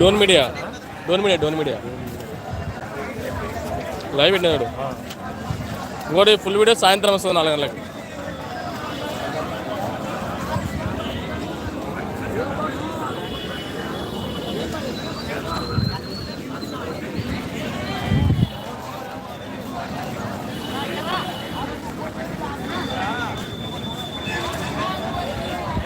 Don Media Don Media Don Media live పెట్టినాడు ఇంకోటి full video సాయంత్రం వస్తుంది నాలుగు గంటలకి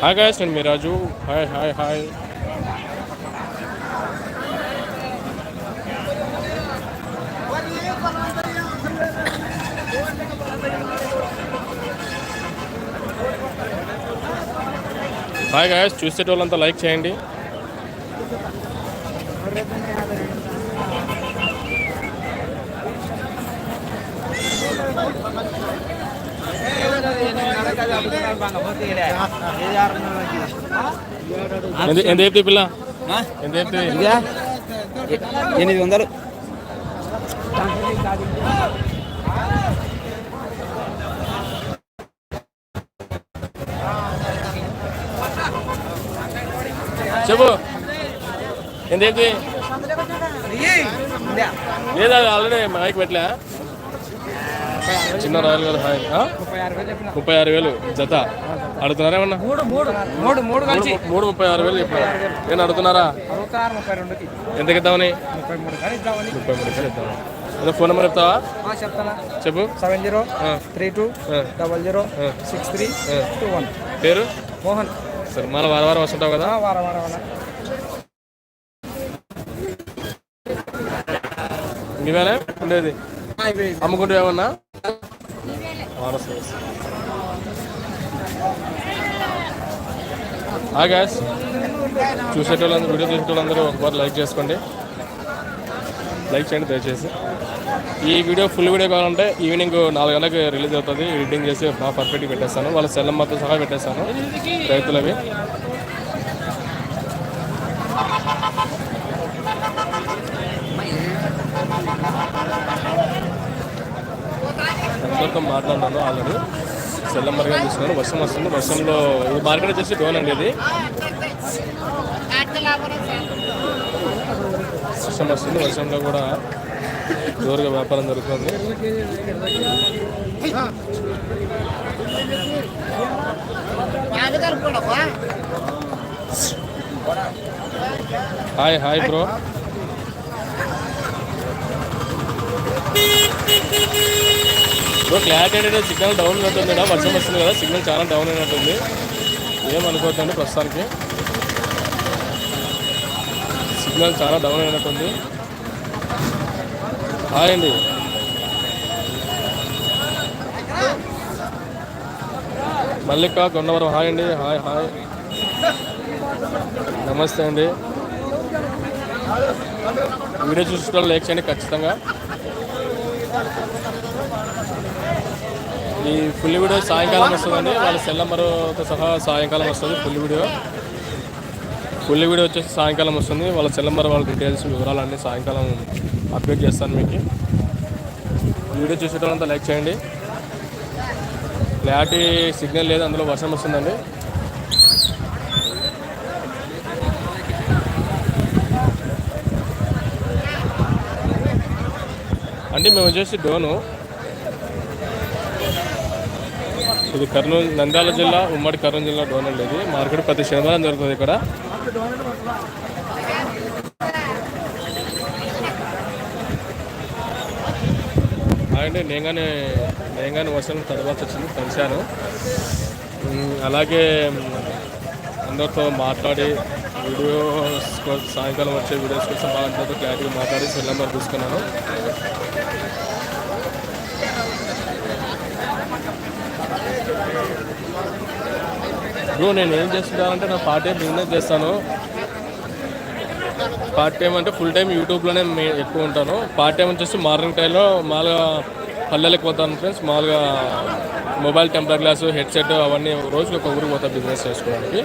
హాయ్ గాయస్ నేను మీ Raju hi hi hi guys చూసేటోళ్ళంతా like చేయండి. ఎంత ఎంత చెప్తే పిల్ల? ఎంత చెప్తే ఎనిమిది వందలు. చెప్పు. చెప్తే లేదా ఆల్రెడీ మైక్ పెట్టలే. చిన్న రాయల్ గారు హాయ్? ముప్పై ఆరు వేలు జత. అడుగుతున్నారా ఏమన్నా? మూడు ముప్పై ఆరు వేలు చెప్పారు. నేను అడుగుతున్నారా? ఎంతకి ఇద్దామని? ముప్పై మూడు కానీ ఇద్దామని. అదే ఫోన్ నెంబర్ చెప్తావా? చెప్పు. Seven zero. Three two. Double zero. Six three. Two one. పేరు? మోహన్. సరే. మన వారం వారం వస్తుంటావు కదా? వారం ఉండేది. అమ్ముకుంటూ ఏమన్నా? గ్యాస్ చూసేటోళ్ళందరూ వీడియో చూసేటోళ్ళందరూ ఒకసారి లైక్ చేసుకోండి. లైక్ చేయండి దయచేసి. ఈ వీడియో ఫుల్ వీడియో కావాలంటే ఈవినింగ్ నాలుగు గంటలకు రిలీజ్ అవుతుంది. ఎడిటింగ్ చేసి బాగా పర్ఫెక్ట్గా పెట్టేస్తాను. వాళ్ళ సెల్లమ్మతో సహా పెట్టేస్తాను. రైతులవి. అందరితో మాట్లాడినాను ఆల్రెడీ. సెల్లమ్మరిగా చూస్తున్నాను వర్షం వస్తుంది. వర్షంలో ఈ మార్కెట్ వచ్చేసి డోన్ అండి ఇది. వర్షం వస్తుంది. వర్షంలో కూడా జోరుగా వ్యాపారం జరుగుతుంది. Hi hi bro. Bro clarity signal down అవుతుంది కదా వర్షం వస్తుంది కదా సిగ్నల్ చాలా డౌన్ అయినట్టుంది. ఏమనుకోవద్దండి ప్రస్తుతానికి. సిగ్నల్ చాలా డౌన్ అయినట్టుంది. హాయ్ అండి. మల్లిక గొన్నవరం హాయ్ అండి హాయ్ హాయ్. నమస్తే అండి. వీడియో చూసిన లేక్ చేయండి ఖచ్చితంగా. ఈ ఫుల్ వీడియో సాయంకాలం వస్తుందండి. వాళ్ళ సెల్ నెంబర్తో సహా సాయంకాలం వస్తుంది ఫుల్ వీడియో. ఫుల్ వీడియో వచ్చేసి సాయంకాలం వస్తుంది. వాళ్ళ సెల్ నెంబర్ వాళ్ళ డీటెయిల్స్ వివరాలన్నీ సాయంకాలం అప్డేట్ చేస్తాను మీకు. వీడియో చూసేటోళ్ళంతా లైక్ చేయండి. క్లారిటీ సిగ్నల్ లేదు అందులో వర్షం వస్తుందండి. అంటే మేము వచ్చేసి డోను. ఇది కర్నూలు నంద్యాల జిల్లా ఉమ్మడి కర్నూలు జిల్లా డోన్ అండి ఇది. మార్కెట్ ప్రతి శనివారం జరుగుతుంది ఇక్కడ. అండి నేను కానీ నేను కానీ వర్షం తర్వాత వచ్చింది కలిశాను అలాగే అందరితో మాట్లాడి వీడియోస్ కోసం సాయంకాలం వచ్చే వీడియోస్ కోసం బాగా అందరితో క్లారిటీగా మాట్లాడి సెల్ నెంబర్ తీసుకున్నాను. బ్రో నేను ఏం చేస్తున్నానంటే నా పార్ట్ టైం బిజినెస్ చేస్తాను. పార్ట్ టైం అంటే ఫుల్ టైం యూట్యూబ్లోనే ఎక్కువ ఉంటాను. పార్ట్ టైం వచ్చేసి మార్నింగ్ టైంలో మామూలుగా పల్లెలకు పోతాను ఫ్రెండ్స్. మామూలుగా మొబైల్ టెంపర్ గ్లాస్ హెడ్సెట్ అవన్నీ రోజుకి ఒక ఊరికి పోతా బిజినెస్ చేసుకోవడానికి.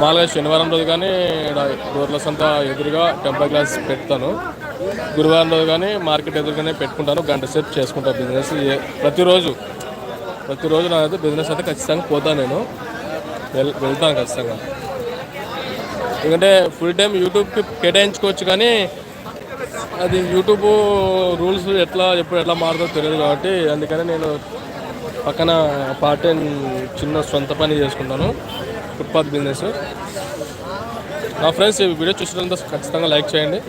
మామూలుగా శనివారం రోజు కానీ ఈడ రోడ్ల సంత ఎదురుగా టెంపర్ గ్లాస్ పెడతాను. గురువారం రోజు కానీ మార్కెట్ ఎదురుగానే పెట్టుకుంటాను గంట సేపు చేసుకుంటాను బిజినెస్ ప్రతిరోజు ప్రతిరోజు నాదైతే బిజినెస్ అయితే ఖచ్చితంగా పోతాను నేను. వెళ్ వెళ్తాను ఖచ్చితంగా. ఎందుకంటే ఫుల్ టైం యూట్యూబ్కి కేటాయించుకోవచ్చు కానీ అది యూట్యూబ్ రూల్స్ ఎట్లా ఎప్పుడు ఎట్లా మారుతుందో తెలియదు కాబట్టి అందుకని నేను పక్కన పార్ట్ టైం చిన్న సొంత పని చేసుకుంటాను ఫుట్పాత్ బిజినెస్ నా ఫ్రెండ్స్ ఈ వీడియో చూసినంత ఖచ్చితంగా లైక్ చేయండి.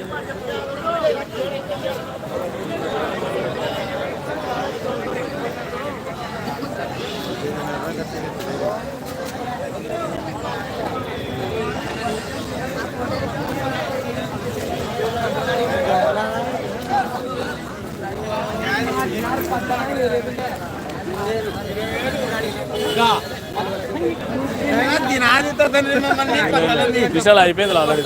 విశాల్ అయిపోయింది ఆల్రెడీ.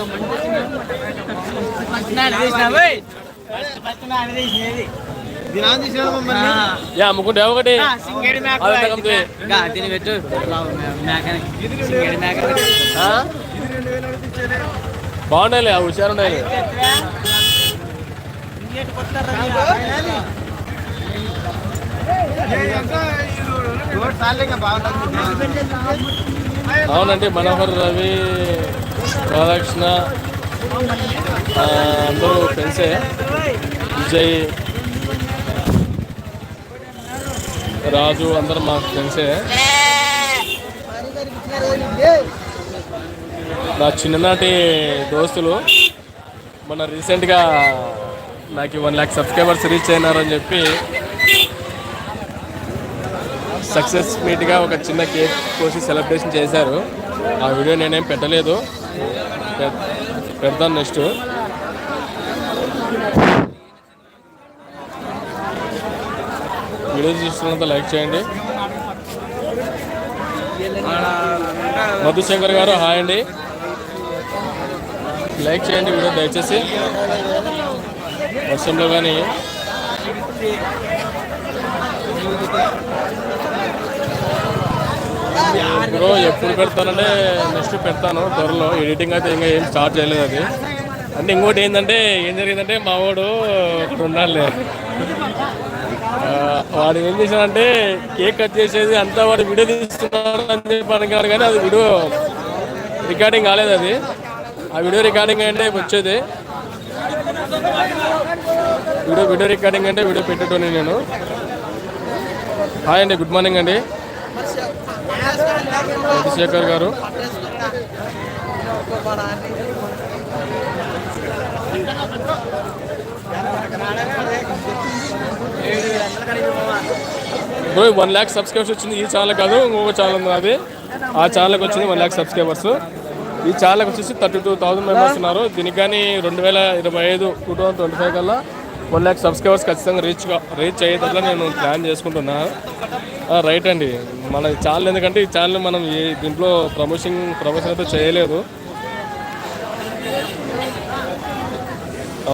అమ్ముకుంటే ఒకటి. దీన్ని పెట్టు? బాగుండాలి ఆ? హుషారు ఉండాలి అవునండి మనోహర్ రవి రాధాకృష్ణ అందరూ ఫ్రెండ్సే విజయ్ రాజు అందరూ మా ఫ్రెండ్సే నా చిన్ననాటి దోస్తులు మొన్న రీసెంట్గా నాకు వన్ ల్యాక్ సబ్స్క్రైబర్స్ రీచ్ అయినారని చెప్పి సక్సెస్ మీట్గా ఒక చిన్న కేక్ కోసి సెలబ్రేషన్ చేశారు. ఆ వీడియో నేనేం పెట్టలేదు. పెడతాను నెక్స్ట్. వీడియో చూస్తున్నంత లైక్ చేయండి. మధుశంకర్ గారు హాయ్ అండి. లైక్ చేయండి వీడియో దయచేసి. వర్షంలో కానీ బ్రో ఎప్పుడు పెడతానంటే నెక్స్ట్ పెడతాను త్వరలో. ఎడిటింగ్ అయితే ఇంకా ఏం స్టార్ట్ చేయలేదు అది. అంటే ఇంకోటి ఏంటంటే ఏం జరిగిందంటే మా వాడు ఇక్కడ ఉండాలి వాడు ఏం చేశాడంటే కేక్ కట్ చేసేది అంతా వాడు వీడియో తీస్తున్నాడు అని చెప్పి అనుకున్నాడు కానీ అది వీడియో రికార్డింగ్ కాలేదు అది. ఆ వీడియో రికార్డింగ్ అంటే వచ్చేది. వీడియో వీడియో రికార్డింగ్ అంటే వీడియో పెట్టేటోని నేను. హాయ్ అండి గుడ్ మార్నింగ్ అండి. చంద్రశేఖర్ గారు. బ్రో వన్ ల్యాక్ సబ్స్క్రైబర్స్ వచ్చింది. ఈ ఛానల్ కాదు ఇంకొక ఛానల్ ఉంది అది ఆ ఛానల్కి వచ్చింది వన్ ల్యాక్ సబ్స్క్రైబర్స్ ఈ ఛానల్కి వచ్చేసి థర్టీ టూ థౌసండ్ మెంబర్స్ ఉన్నారు. దీనికి కానీ రెండు వేల ఇరవై ఐదు టూ థౌసండ్ ట్వంటీ ఫైవ్ కల్లా వన్ ల్యాక్ సబ్స్క్రైబర్స్ ఖచ్చితంగా రీచ్ రీచ్ అయ్యేటట్లా నేను ప్లాన్ చేసుకుంటున్నాను. రైట్ అండి. మన ఛానల్ ఎందుకంటే ఈ ఛానల్ మనం ఏ దీంట్లో ప్రమోషన్ ప్రమోషన్ అయితే చేయలేదు.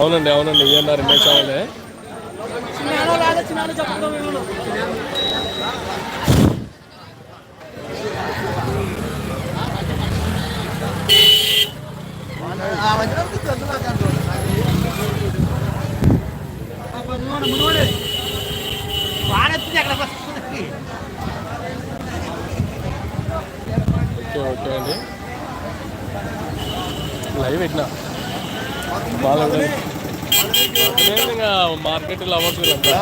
అవునండి అవునండి. ఏమన్నారు రెండే ఛానలే ఓకే ఓకే అండి లైవ్ పెట్టినా బాగా ఇంకా మార్కెట్లో అవ్వచ్చు వీళ్ళంతా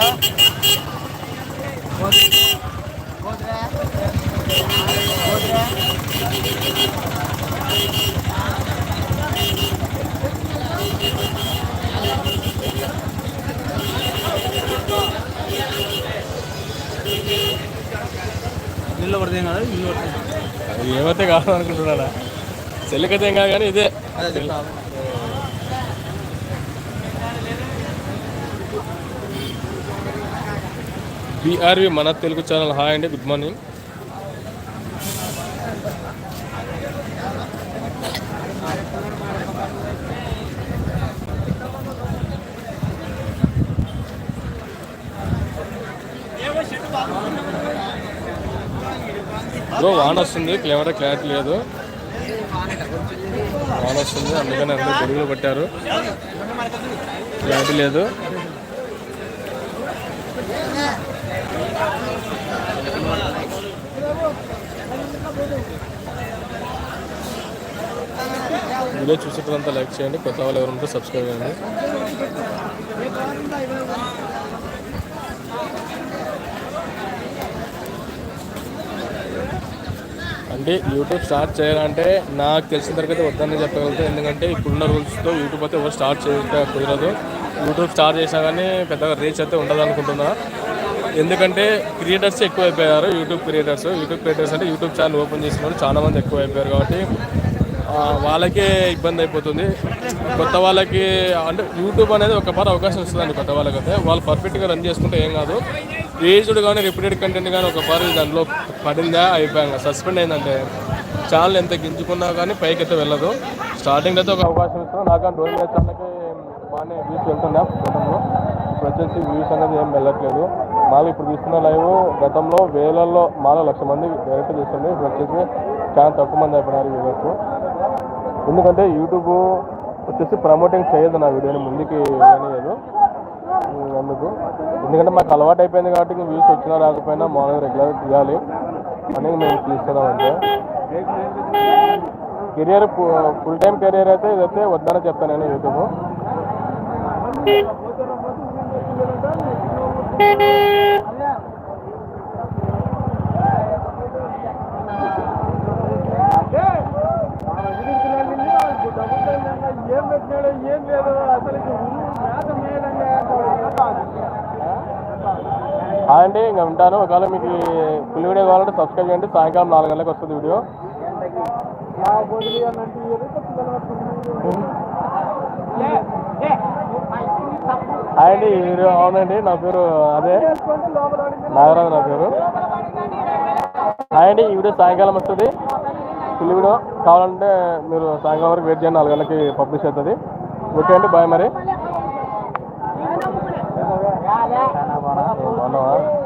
నీళ్ళు పడతాయి కదా నీళ్ళు పడతాయి అది ఏమైతే కావాలనుకుంటున్నాడా చెల్లికైతే ఏం కాదు కానీ ఇదే. బీఆర్వి మన తెలుగు ఛానల్ హాయ్ అండి గుడ్ మార్నింగ్. ఇదిగో వాన్ వస్తుంది క్లియర్గా క్లారిటీ లేదు. వాన్ వస్తుంది అందుకని అందరూ గొడుగులు పట్టారు. క్లారిటీ లేదు. వీడియో చూసేటంతా లైక్ చేయండి. కొత్త వాళ్ళు ఎవరు ఉంటే సబ్స్క్రైబ్ చేయండి. అంటే యూట్యూబ్ స్టార్ట్ చేయాలంటే నాకు తెలిసిన వరకు అయితే వద్దని చెప్పగలుగుతాను ఎందుకంటే ఇప్పుడున్న రూల్స్తో యూట్యూబ్ అయితే ఎవరు స్టార్ట్ చేయక కుదరదు. యూట్యూబ్ స్టార్ట్ చేసినా కానీ పెద్దగా రీచ్ అయితే ఉండదు అనుకుంటున్నా ఎందుకంటే క్రియేటర్స్ ఎక్కువ అయిపోయారు యూట్యూబ్ క్రియేటర్స్ యూట్యూబ్ క్రియేటర్స్ అంటే యూట్యూబ్ ఛానల్ ఓపెన్ చేసిన వాళ్ళు చాలా మంది ఎక్కువ అయిపోయారు కాబట్టి వాళ్ళకే ఇబ్బంది అయిపోతుంది. కొత్త వాళ్ళకి అంటే యూట్యూబ్ అనేది ఒక పార అవకాశం ఇస్తుందండి కొత్త వాళ్ళకైతే. వాళ్ళు పర్ఫెక్ట్గా రన్ చేసుకుంటే ఏం కాదు. ఏజ్డ్ కానీ రిపీటెడ్ కంటెంట్ కానీ ఒక పారి దాంట్లో పడిందా అయిపోయాక సస్పెండ్ అయిందంటే ఛానల్ ఎంత గింజుకున్నా కానీ పైకి అయితే వెళ్ళదు. స్టార్టింగ్ అయితే ఒక అవకాశం ఇస్తున్నా. నాకు డ్రోన్ ఛానల్కి బాగానే వ్యూస్ వెళ్తున్నా గతంలో. ఇప్పుడు వచ్చేసి వ్యూస్ అనేది ఏం వెళ్ళట్లేదు. మాలో ఇప్పుడు తీసుకున్న లైవ్ గతంలో వేలల్లో మాలో లక్ష మంది డైరెక్ట్ చూస్తుంది ఇప్పుడు వచ్చేసి చాలా తక్కువ మంది అయిపోయినారు వ్యూవర్స్ ఎందుకంటే యూట్యూబ్ వచ్చేసి ప్రమోటింగ్ చేయదు నా వీడియోని ముందుకి వెళ్ళలేదు అందుకు ఎందుకంటే మాకు అలవాటు అయిపోయింది కాబట్టి ఇంక వ్యూస్ వచ్చినా రాకపోయినా మామూలుగా రెగ్యులర్ తీయాలి. అని మేము తీసుకున్నామంటే కెరియర్ ఫుల్ టైం కెరియర్ అయితే ఇదైతే వద్దని చెప్తాను నేను యూట్యూబ్ ఏం పెట్టినాడు ఏం లేదు అసలు హాయ్ అండి ఇంకా ఉంటాను. ఒకవేళ మీకు ఫుల్ వీడియో కావాలంటే సబ్స్క్రైబ్ చేయండి. సాయంకాలం నాలుగు గంటలకు వస్తుంది వీడియో. అండి ఈ వీడియో అవునండి. నా పేరు అదే. నాగరాజు నా పేరు. అండి ఈ వీడియో సాయంకాలం వస్తుంది. ఫుల్ వీడియో కావాలంటే మీరు సాయంకాలం వరకు వెయిట్ చేయండి. నాలుగు గంటలకి పబ్లిష్ అవుతుంది. ఓకే అండి బాయ్ మరి. 好啊。